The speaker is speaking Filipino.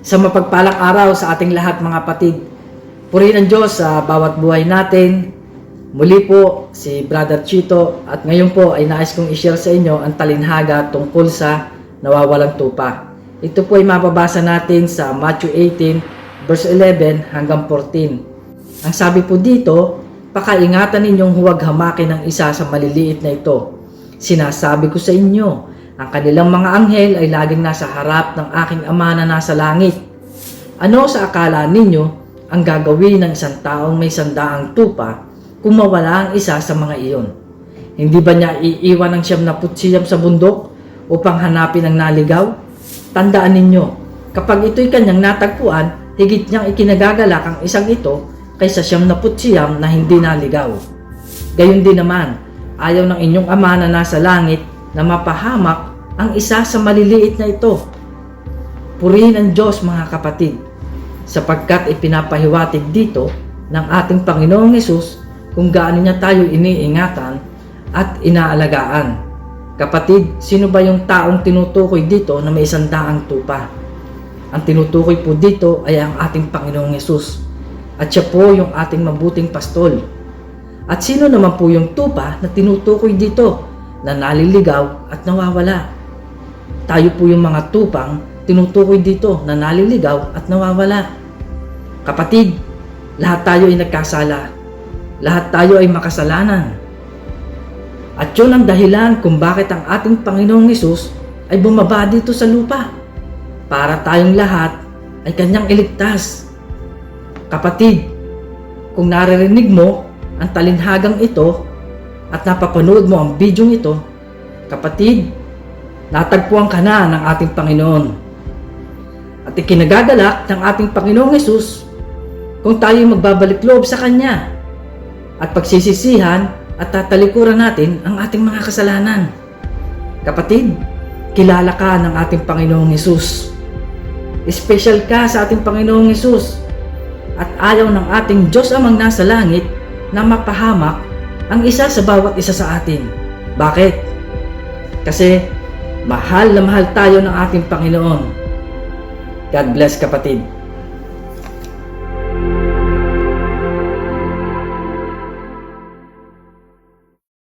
Sa mapagpalang araw sa ating lahat mga kapatid. Purihin ang Diyos sa bawat buhay natin. Muli po si Brother Chito at ngayon po ay nais kong i-share sa inyo ang talinhaga tungkol sa nawawalang tupa. Ito po ay mababasa natin sa Matthew 18 verse 11 hanggang 14. Ang sabi po dito, pakaingatan ninyong huwag hamakin ng isa sa maliliit na ito. Sinasabi ko sa inyo, ang kanilang mga anghel ay laging nasa harap ng aking ama na nasa langit. Ano sa akala ninyo ang gagawin ng isang taong may sandaang tupa kung mawala ang isa sa mga iyon? Hindi ba niya iiwan ang siyam na putsiyam sa bundok upang hanapin ang naligaw? Tandaan ninyo, kapag ito'y kanyang natagpuan, higit niyang ikinagagalak ang isang ito kaysa siyam na putsiyam na hindi naligaw. Gayon din naman, ayaw ng inyong ama na nasa langit na mapahamak ang isa sa maliliit na ito. Purihin ang Diyos mga kapatid, sapagkat ipinapahiwatig dito ng ating Panginoong Yesus kung gaano niya tayo iniingatan at inaalagaan. Kapatid, sino ba yung taong tinutukoy dito na may isang daang tupa? Ang tinutukoy po dito ay ang ating Panginoong Yesus at siya po yung ating mabuting pastol. At sino naman po yung tupa na tinutukoy dito na naliligaw at nawawala? Tayo po yung mga tupang tinutukoy dito na naliligaw at nawawala. Kapatid, lahat tayo ay nagkasala. Lahat tayo ay makasalanan. At yun ang dahilan kung bakit ang ating Panginoong Yesus ay bumaba dito sa lupa para tayong lahat ay kanyang iligtas. Kapatid, kung naririnig mo ang talinhagang ito at napapanood mo ang bidyong ito, kapatid, natagpuan ka na ng ating Panginoon. At ikinagagalak ng ating Panginoong Yesus kung tayo magbabalik loob sa Kanya at pagsisisihan at tatalikuran natin ang ating mga kasalanan. Kapatid, kilala ka ng ating Panginoong Yesus. Special ka sa ating Panginoong Yesus. At ayaw ng ating Diyos amang nasa langit na mapahamak ang isa sa bawat isa sa atin. Bakit? Kasi mahal na mahal tayo ng ating Panginoon. God bless kapatid.